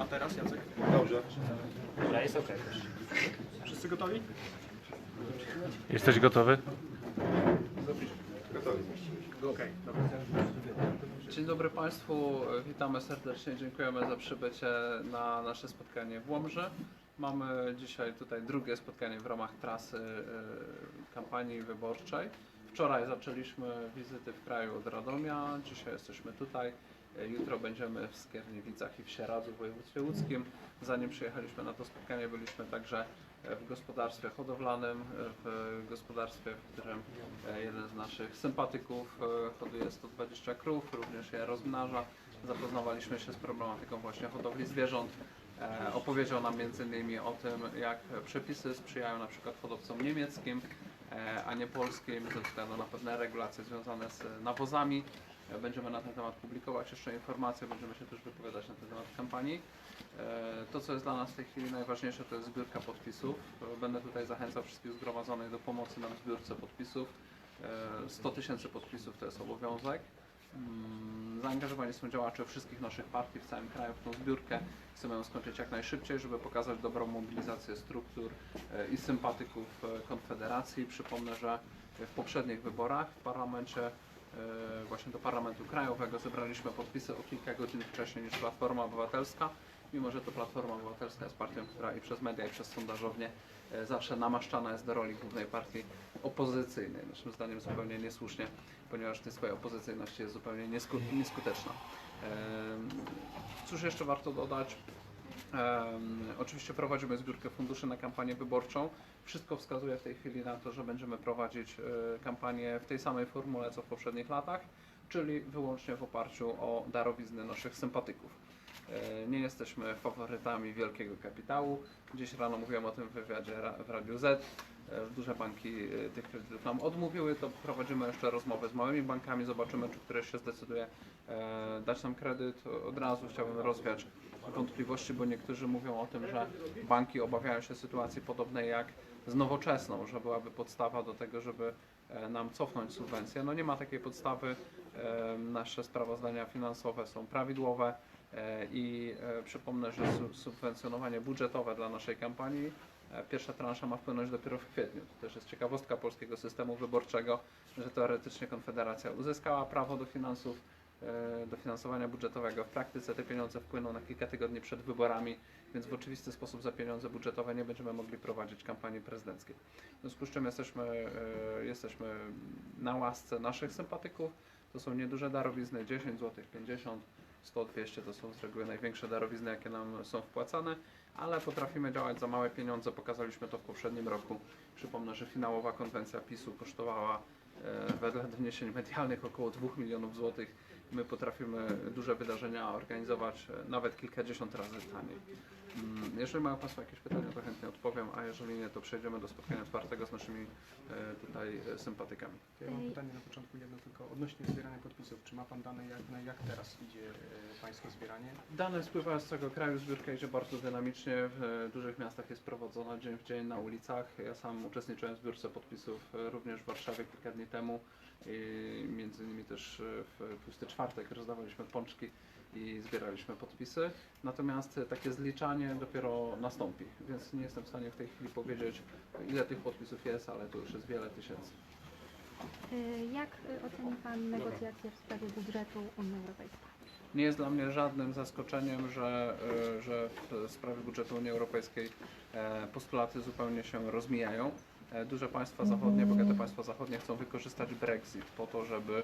A teraz Jacek? Dobrze. Dobra, jest okej. Wszyscy gotowi? Jesteś gotowy? Gotowi. Dobra. Dzień dobry Państwu, witamy serdecznie, dziękujemy za przybycie na nasze spotkanie w Łomży. Mamy dzisiaj tutaj drugie spotkanie w ramach trasy y, kampanii wyborczej. Wczoraj zaczęliśmy wizyty w kraju od Radomia, dzisiaj jesteśmy tutaj. Y, Jutro będziemy w Skierniewicach i w Sieradzu w województwie łódzkim. Zanim przyjechaliśmy na to spotkanie, byliśmy także e, w gospodarstwie hodowlanym, e, w gospodarstwie, w którym e, jeden z naszych sympatyków e, hoduje 120 krów, również je rozmnaża. Zapoznawaliśmy się z problematyką właśnie hodowli zwierząt. E, Opowiedział nam m.in. o tym, jak przepisy sprzyjają na przykład hodowcom niemieckim, e, a nie polskim, ze względu na pewne regulacje związane z nawozami. E, Będziemy na ten temat publikować jeszcze informacje, będziemy się też wypowiadać na ten temat kampanii. E, To, co jest dla nas w tej chwili najważniejsze, to jest zbiórka podpisów. E, Będę tutaj zachęcał wszystkich zgromadzonych do pomocy nam w zbiórce podpisów. E, 100 tysięcy podpisów to jest obowiązek. Zaangażowani są działacze wszystkich naszych partii w całym kraju w tą zbiórkę. Chcemy ją skończyć jak najszybciej, żeby pokazać dobrą mobilizację struktur e, i sympatyków e, Konfederacji. Przypomnę, że w poprzednich wyborach w parlamencie, e, właśnie do Parlamentu Krajowego zebraliśmy podpisy o kilka godzin wcześniej niż Platforma Obywatelska. Mimo, że to Platforma Obywatelska jest partią, która i przez media, i przez sondażownie e, zawsze namaszczana jest do roli głównej partii opozycyjnej. Naszym zdaniem zupełnie niesłusznie, ponieważ tej swojej opozycyjności jest zupełnie niesku, nieskuteczna. Em, Cóż jeszcze warto dodać? Oczywiście prowadzimy zbiórkę funduszy na kampanię wyborczą. Wszystko wskazuje w tej chwili na to, że będziemy prowadzić e, kampanię w tej samej formule co w poprzednich latach, czyli wyłącznie w oparciu o darowizny naszych sympatyków. E, Nie jesteśmy faworytami wielkiego kapitału. Dziś rano mówiłem o tym w wywiadzie w Radiu Z. E, Duże banki e, tych kredytów nam odmówiły, to prowadzimy jeszcze rozmowy z małymi bankami, zobaczymy, czy któreś się zdecyduje dać nam kredyt. Od razu chciałbym rozwiać wątpliwości, bo niektórzy mówią o tym, że banki obawiają się sytuacji podobnej jak z nowoczesną, że byłaby podstawa do tego, żeby nam cofnąć subwencje. No nie ma takiej podstawy. Nasze sprawozdania finansowe są prawidłowe i e, przypomnę, że su- subwencjonowanie budżetowe dla naszej kampanii e, Pierwsza transza ma wpłynąć dopiero w kwietniu. To też jest ciekawostka polskiego systemu wyborczego, że teoretycznie Konfederacja uzyskała prawo do finansów, e, do finansowania budżetowego. W praktyce te pieniądze wpłyną na kilka tygodni przed wyborami, więc w oczywisty sposób za pieniądze budżetowe nie będziemy mogli prowadzić kampanii prezydenckiej. W związku z czym jesteśmy, e, jesteśmy na łasce naszych sympatyków. To są nieduże darowizny, 10 zł, 50 100, 200 to są z reguły największe darowizny, jakie nam są wpłacane, ale potrafimy działać za małe pieniądze. Pokazaliśmy to w poprzednim roku. Przypomnę, że finałowa konwencja PiSu kosztowała wedle doniesień medialnych około 2 milionów złotych. My potrafimy duże wydarzenia organizować e, nawet kilkadziesiąt razy taniej. Mm, Jeżeli mają Państwo jakieś pytania, to chętnie odpowiem, a jeżeli nie, to przejdziemy do spotkania otwartego z naszymi e, tutaj e, sympatykami. Ja mam pytanie na początku jedno tylko odnośnie zbierania podpisów. Czy ma Pan dane jak, jak teraz idzie e, Pańskie zbieranie? Dane spływają z całego kraju, zbiórka idzie bardzo dynamicznie, w e, dużych miastach jest prowadzona dzień w dzień na ulicach. Ja sam uczestniczyłem w zbiórce podpisów e, również w Warszawie kilka dni temu i między innymi też e, w Pusty Czwartek rozdawaliśmy pączki i zbieraliśmy podpisy. Natomiast e, takie zliczanie dopiero nastąpi, więc nie jestem w stanie w tej chwili powiedzieć ile tych podpisów jest, ale to już jest wiele tysięcy. Y, Jak y, oceni Pan negocjacje w sprawie budżetu Unii Europejskiej? Nie jest dla mnie żadnym zaskoczeniem, że, e, że w sprawie budżetu Unii Europejskiej e, postulaty zupełnie się rozmijają. E, Duże państwa zachodnie, bogate państwa zachodnie chcą wykorzystać Brexit po to, żeby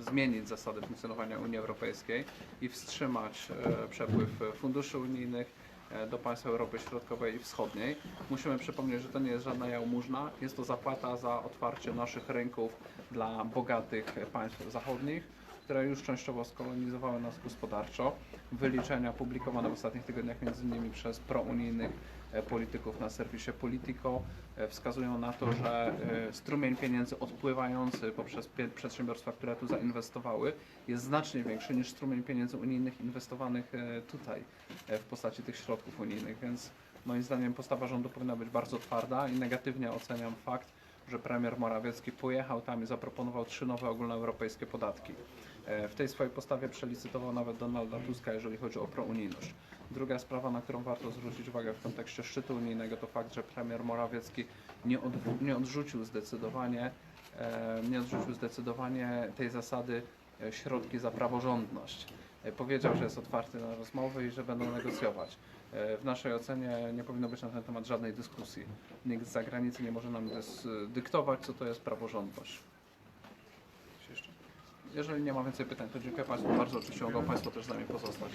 zmienić zasady funkcjonowania Unii Europejskiej i wstrzymać e, przepływ funduszy unijnych e, do państw Europy Środkowej i Wschodniej. Musimy przypomnieć, że to nie jest żadna jałmużna, jest to zapłata za otwarcie naszych rynków dla bogatych państw zachodnich które już częściowo skolonizowały nas gospodarczo. Wyliczenia publikowane w ostatnich tygodniach innymi przez prounijnych e, polityków na serwisie Politico e, wskazują na to, że e, strumień pieniędzy odpływający poprzez przedsiębiorstwa, które tu zainwestowały jest znacznie większy niż strumień pieniędzy unijnych inwestowanych tutaj w postaci tych środków unijnych, więc moim zdaniem postawa rządu powinna być bardzo twarda i negatywnie oceniam fakt, że premier Morawiecki pojechał tam i zaproponował trzy nowe ogólnoeuropejskie podatki. E, W tej swojej postawie przelicytował nawet Donalda Tuska, jeżeli chodzi o prounijność. Druga sprawa, na którą warto zwrócić uwagę w kontekście szczytu unijnego, to fakt, że premier Morawiecki nie, odw- nie odrzucił zdecydowanie, e, nie odrzucił zdecydowanie tej zasady e, środki za praworządność. Powiedział, że jest otwarty na rozmowy i że będą negocjować. W naszej ocenie nie powinno być na ten temat żadnej dyskusji. Nikt z zagranicy nie może nam dyktować, co to jest praworządność. Jeżeli nie ma więcej pytań, to dziękuję Państwu bardzo. Oczywiście mogą Państwo też z nami pozostać.